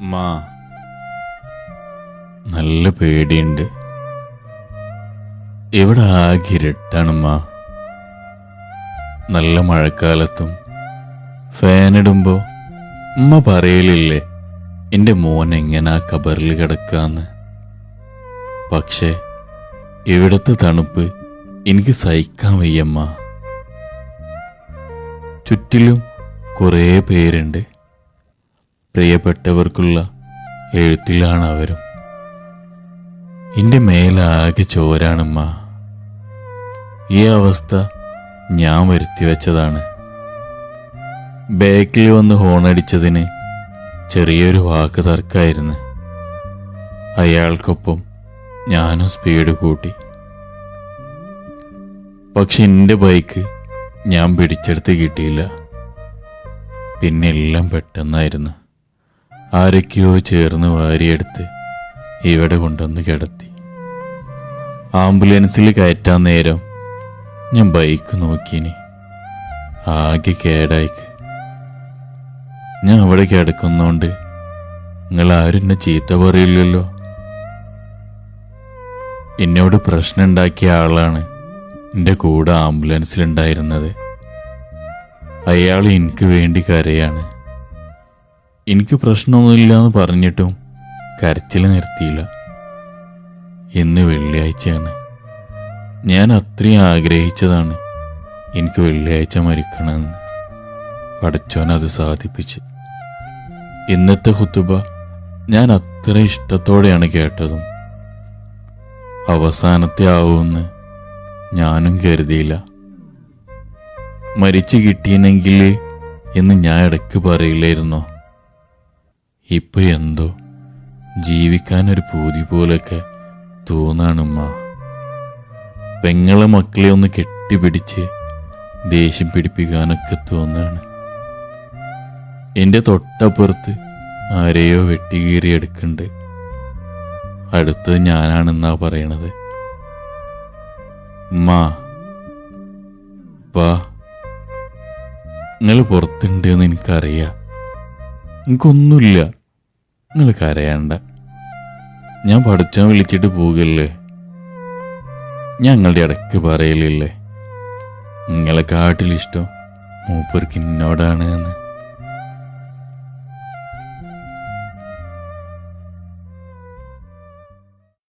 മാ നല്ല പേടിയുണ്ട്. ഇവിടെ ആകെ മാ. നല്ല മഴക്കാലത്തും ഫാനിടുമ്പോ ഉമ്മ പറയലില്ലേ എന്റെ മോൻ ആ കബറിൽ കിടക്കാന്ന്? പക്ഷേ ഇവിടത്തെ തണുപ്പ് എനിക്ക് സഹിക്കാൻ വയ്യമ്മ ചുറ്റിലും കുറേ പേരുണ്ട്. പ്രിയപ്പെട്ടവർക്കുള്ള എഴുത്തിലാണ് അവരും. എന്റെ മേലാകെ ചോരാണമ്മ. ഈ അവസ്ഥ ഞാൻ വരുത്തി വെച്ചതാണ്. ബാക്കിൽ വന്ന് ഹോണടിച്ചതിന് ചെറിയൊരു വാക്ക് തർക്കായിരുന്നു. അയാൾക്കൊപ്പം ഞാനും സ്പീഡ് കൂട്ടി. പക്ഷെ എന്റെ ബൈക്ക് ഞാൻ പിടിച്ചെടുത്ത് കിട്ടിയില്ല. പിന്നെല്ലാം പെട്ടെന്നായിരുന്നു. ആരൊക്കെയോ ചേർന്ന് വാരിയെടുത്ത് ഇവിടെ കൊണ്ടുവന്ന് കിടത്തി. ആംബുലൻസിൽ കയറ്റാൻ നേരം ഞാൻ ബൈക്ക് നോക്കിനി ആകെ കേടായിക്ക്. ഞാൻ അവിടെ കിടക്കുന്നോണ്ട് നിങ്ങൾ ആരും എന്നെ ചീത്ത പറയില്ലല്ലോ. എന്നോട് പ്രശ്നം ഉണ്ടാക്കിയ ആളാണ് എന്റെ കൂടെ ആംബുലൻസിലുണ്ടായിരുന്നത്. അയാൾ എനിക്ക് വേണ്ടി കരയാണ്. എനിക്ക് പ്രശ്നമൊന്നുമില്ല എന്ന് പറഞ്ഞിട്ടും കരച്ചിൽ നിർത്തിയില്ല. ഇന്ന് വെള്ളിയാഴ്ചയാണ്. ഞാൻ അത്രയും ആഗ്രഹിച്ചതാണ് എനിക്ക് വെള്ളിയാഴ്ച മരിക്കണമെന്ന്. പഠിച്ചോൻ അത് സാധിപ്പിച്ച്. ഇന്നത്തെ ഹുത്തുബ ഞാൻ അത്ര ഇഷ്ടത്തോടെയാണ് കേട്ടതും. അവസാനത്തെ ആവുമെന്ന് ഞാനും കരുതിയില്ല. മരിച്ചു കിട്ടിയെങ്കിൽ എന്ന് ഞാൻ ഇടയ്ക്ക് പറയില്ലായിരുന്നോ? ഇപ്പൊ എന്തോ? ജീവിക്കാനൊരു പൂതി പോലൊക്കെ തോന്നാണുമ്മ. പെങ്ങളെ മക്കളെ ഒന്ന് കെട്ടിപ്പിടിച്ച് ദേഷ്യം പിടിപ്പിക്കാനൊക്കെ തോന്നാണ്. എന്റെ തൊട്ടപ്പുറത്ത് ആരെയോ വെട്ടികീറി എടുക്കണ്ട്. അടുത്തത് ഞാനാണെന്നാ പറയണത്. മാ വാ. നിങ്ങൾ പുറത്തുണ്ട് എന്ന് എനിക്കറിയാം. എനിക്കൊന്നുമില്ല. നിങ്ങൾ കരയണ്ട. ഞാൻ പഠിച്ചാൻ വിളിച്ചിട്ട് പോകല്ലേ? ഞങ്ങളുടെ ഇടയ്ക്ക് പറയലില്ലേ? നിങ്ങളെ കാട്ടിലിഷ്ടം മൂപ്പർക്ക് എന്നോടാണ് എന്ന്.